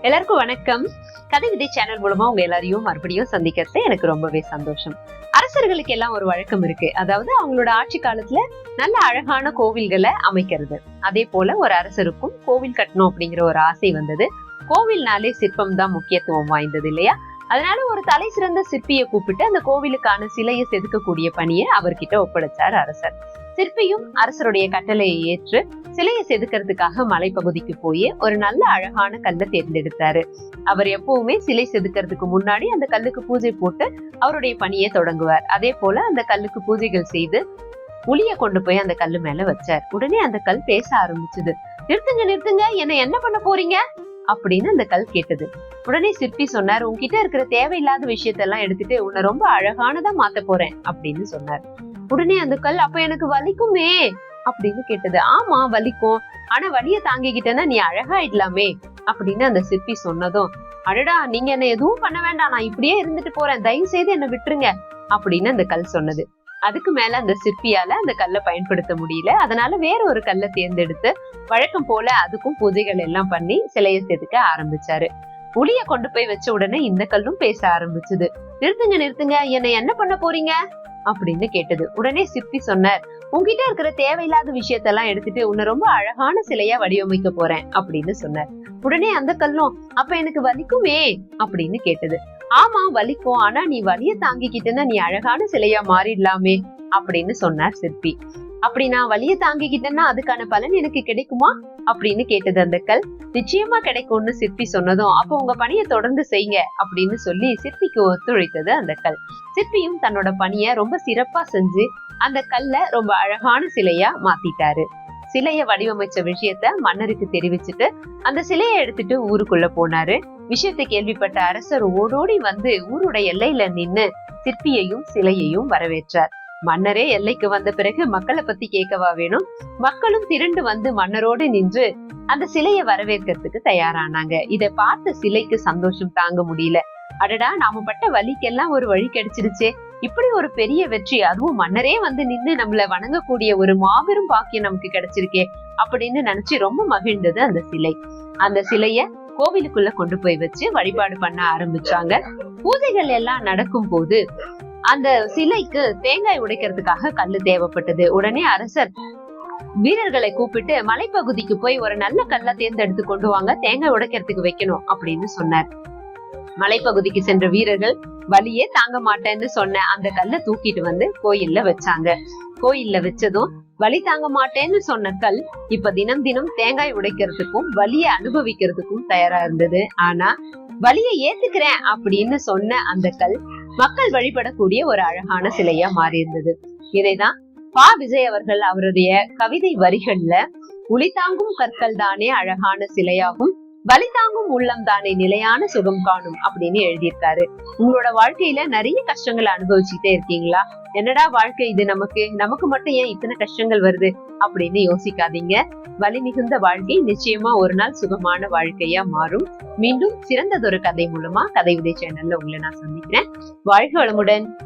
எல்லாருக்கும் வணக்கம். கதை விதை சேனல் மூலமா உங்க எல்லாரையும் மறுபடியும் சந்திக்கிறது எனக்கு ரொம்பவே சந்தோஷம். அரசர்களுக்கு எல்லாம் ஒரு வழக்கம் இருக்கு. அதாவது அவங்களோட ஆட்சி காலத்துல நல்ல அழகான கோவில்களை அமைக்கிறது. அதே போல ஒரு அரசருக்கும் கோவில் கட்டணும் அப்படிங்கிற ஒரு ஆசை வந்தது. கோவில்னாலே சிற்பம் தான் முக்கியத்துவம் வாய்ந்தது இல்லையா? அதனால ஒரு தலை சிறந்த சிற்பியை கூப்பிட்டு அந்த கோவிலுக்கான சிலையை செதுக்கக்கூடிய பணியை அவர்கிட்ட ஒப்படைச்சார் அரசர். சிற்பியும் அரசருடைய கட்டளையை ஏற்று சிலையை செதுக்கிறதுக்காக மலைப்பகுதிக்கு போய் ஒரு நல்ல அழகான கல்லை தேர்ந்தெடுத்தாரு. அவர் எப்பவுமே சிலை செதுக்கிறதுக்கு முன்னாடி அந்த கல்லுக்கு பூஜை போட்டு அவருடைய பணியை தொடங்குவார். அதே போல அந்த கல்லுக்கு பூஜைகள் செய்து உளிய கொண்டு போய் அந்த கல்லு மேல வச்சார். உடனே அந்த கல் பேச ஆரம்பிச்சது. நிறுத்துங்க நிறுத்துங்க என்ன என்ன பண்ண போறீங்க? அப்படின்னு அந்த கல் கேட்டது. உடனே சிற்பி சொன்னார் உன்கிட்ட இருக்கிற தேவையில்லாத விஷயத்தெல்லாம் எடுத்துட்டு உன்னை ரொம்ப அழகானதா மாத்த போறேன் அப்படின்னு சொன்னார். உடனே அந்த கல் அப்ப எனக்கு வலிக்குமே? அப்படின்னு கேட்டது. ஆமா வலிக்கும். ஆனா வலிய தாங்கிக்கிட்டேன்னா நீ அழகாயிடலாமே? அப்படின்னு அந்த சிற்பி சொன்னதும் அடடா நீங்க என்ன எதுவும் பண்ண வேண்டாம். நான் இப்படியே இருந்துட்டு போறேன். தயவு செய்து என்ன விட்டுருங்க. அப்படின்னு அந்த கல் சொன்னது. அதுக்கு மேல அந்த சிற்பியால அந்த கல்லை பயன்படுத்த முடியல. அதனால வேற ஒரு கல்லை தேர்ந்தெடுத்து வழக்கம் போல அதுக்கும் பூஜைகள் எல்லாம் பண்ணி சிலையை செதுக்க ஆரம்பிச்சாரு. புளிய கொண்டு போய் வச்ச உடனே இந்த கல்லும் பேச ஆரம்பிச்சது. நிறுத்துங்க நிறுத்துங்க. என்னை என்ன பண்ண போறீங்க? அப்படின்னு கேட்டது. உடனே சிற்பி சொன்னார் உங்ககிட்ட இருக்கிற தேவையில்லாத விஷயத்தெல்லாம் எடுத்துட்டு உன்னை ரொம்ப அழகான சிலையா வடிவமைக்க போறேன் அப்படின்னு சொன்னார். உடனே அந்த கல்லும் அப்ப எனக்கு வலிக்குமே அப்படின்னு கேட்டது. ஆமா வலிக்கும். ஆனா நீ வலிய தாங்கிக்கிட்டேன்னா நீ அழகான சிலையா மாறிடலாமே அப்படின்னு சொன்னார் சிற்பி. அப்படி நான் வழியை தாங்கிக்கிட்டேன்னா அதுக்கான பலன் எனக்கு கிடைக்குமா அப்படின்னு கேட்டது அந்த கல் நிச்சயமா கிடைக்கும்னு சிற்பி சொன்னதும் அப்போ உங்க பணியை தொடர்ந்து செய்யுங்க அப்படின்னு சொல்லி சிற்பிக்கு ஒத்துழைத்தது அந்த கல் சிற்பியும் தன்னோட பணிய ரொம்ப சிறப்பா செஞ்சு அந்த கல்ல ரொம்ப அழகான சிலையா மாத்திட்டாரு. சிலைய வடிவமைச்ச விஷயத்த மன்னருக்கு தெரிவிச்சுட்டு அந்த சிலையை எடுத்துட்டு ஊருக்குள்ள போனாரு. விஷயத்தை கேள்விப்பட்ட அரசர் ஓடோடி வந்து ஊருடைய எல்லையில நின்னு சிற்பியையும் சிலையையும் வரவேற்றார். மன்னரே எல்லைக்கு வந்த பிறகு மக்களை பத்தி கேட்கவா வேணும்? மக்களும் திரண்டு வந்து மன்னரோடு நின்று அந்த சிலையை வரவேற்கிறதுக்கு தயாரானாங்க. இதை பார்த்த சிலைக்கு சந்தோஷம் தாங்க முடியல. அடடா நாம பட்ட வலிக்கெல்லாம் ஒரு வழி கிடைச்சிருச்சே இப்படி ஒரு பெரிய வெற்றி அதுவும் மன்னரே வந்து நின்னு நம்மள வணங்கக்கூடிய ஒரு மாபெரும் பாக்கியம் நமக்கு கிடைச்சிருக்கே அப்படின்னு நினைச்சு ரொம்ப மகிழ்ந்தது அந்த சிலை. அந்த சிலைய கோவிலுக்குள்ள கொண்டு போய் வச்சு வழிபாடு பண்ண ஆரம்பிச்சாங்க. பூஜைகள் எல்லாம் நடக்கும் போது அந்த சிலைக்கு தேங்காய் உடைக்கிறதுக்காக கல்லு தேவைப்பட்டது. உடனே அரசர் வீரர்களை கூப்பிட்டு மலைப்பகுதிக்கு போய் ஒரு நல்ல கல்லை தேர்ந்தெடுத்து கொண்டு வாங்க தேங்காய் உடைக்கிறதுக்கு வைக்கணும் அப்படின்னு சொன்னார். மலைப்பகுதிக்கு சென்ற வீரர்கள் வலியே தாங்க மாட்டேன்னு சொன்ன அந்த கல்லை தூக்கிட்டு வந்து கோயில்ல வச்சாங்க. கோயில்ல வச்சதும் வலி தாங்க மாட்டேன்னு சொன்ன கல் இப்ப தினம் தினம் தேங்காய் உடைக்கிறதுக்கும் வலியை அனுபவிக்கிறதுக்கும் தயாரா இருந்தது. ஆனா வலியை ஏத்துக்கிறேன் அப்படின்னு சொன்ன அந்த கல் மக்கள் வழிபடக்கூடிய ஒரு அழகான சிலையா மாறி இருந்தது இதைதான் பா. விஜய் அவர்கள் அவருடைய கவிதை வரிகள்ல உளிதாங்கும் கற்கள் தானே அழகான சிலையாகும் வலி தாங்கும் உள்ளம் தானே நிலையான சுகம் காணும் அப்படின்னு எழுதியிருக்காரு. உங்களோட வாழ்க்கையில நிறைய கஷ்டங்களை அனுபவிச்சுட்டே இருக்கீங்களா? என்னடா வாழ்க்கை இது நமக்கு? நமக்கு மட்டும் ஏன் இத்தனை கஷ்டங்கள் வருது? அப்படின்னு யோசிக்காதீங்க. வலி மிகுந்த வாழ்க்கை நிச்சயமா ஒரு நாள் சுகமான வாழ்க்கையா மாறும். மீண்டும் சிறந்ததொரு கதை மூலமா கதை உதய சேனல்ல உங்களை நான் சந்திக்கிறேன். வாழ்க வளமுடன்.